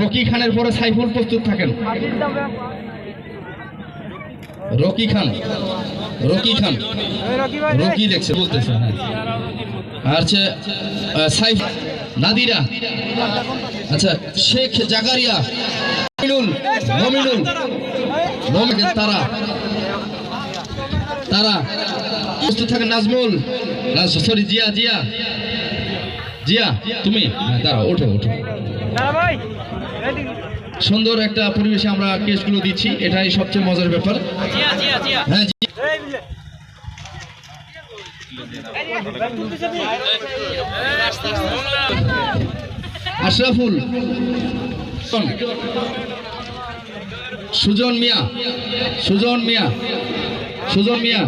Rocky খানের পরে সাইফুল প্রস্তুত থাকেন। Rocky Khan Rocky Khan, Rocky দেখছে, বলতেছে হ্যাঁ। আর হচ্ছে সাইফ, নাদিরা আচ্ছা শেখ জাগারিয়া মমিনুল মমিনুল মমিনুল তারা তারা, প্রস্তুত থাকেন নাজমুল সরি জিয়া জিয়া। জিয়া তুমি? হ্যাঁ দাঁড়াও ওঠো ওঠো। সুন্দর একটা পরিবেশে আমরা কেসগুলো দিচ্ছি এটাই সবচেয়ে মজার ব্যাপার। হ্যাঁ আশরাফুল। সুজন মিয়া সুজন মিয়া সুজন মিয়া।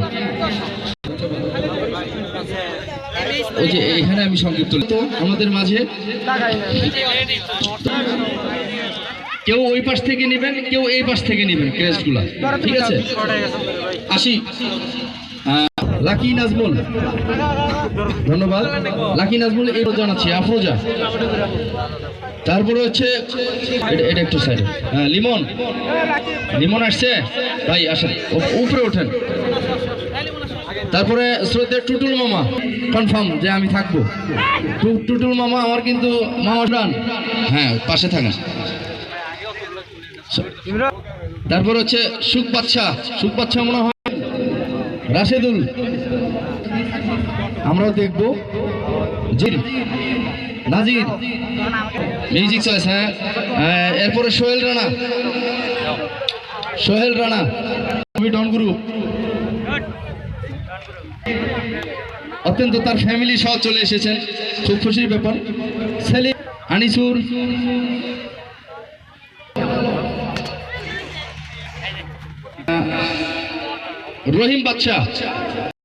ওই যে এখানে আমি সংক্ষিপ্ত আমাদের মাঝে কেউ ওই পাশ থেকে নেবেন, কেউ এই পাশ থেকে নেবেন ক্রেস্টগুলা ঠিক আছে? আসি। লাকি নাজমুল। ধন্যবাদ। লাকি নাজমুল, এই জানাচ্ছি আফরোজা তারপরে হচ্ছে, এটা একটু সাইডে হ্যাঁ লিমন। লিমন আসছে? ভাই, আসেন। উপরে ওঠেন। তারপরে শ্রদ্ধের টুটুল মামা কনফার্ম যে আমি থাকব। টুটুল মামা আমার কিন্তু মামা ডান হ্যাঁ পাশে থাকেন। তারপর হচ্ছে সুখ বাচ্চা সুখ বাচ্চা মনে হয় রাশেদুল। আমরাও দেখব। জির নাজির। মিউজিক চয়েস হ্যাঁ। এরপরে সোহেল রানা। সোহেল রানা। ডন গ্রুপ অত্যন্ত তার ফ্যামিলি সহ চলে এসেছেন। খুব খুশির ব্যাপার। ছেলে আনিসুর রহিম বাচ্চা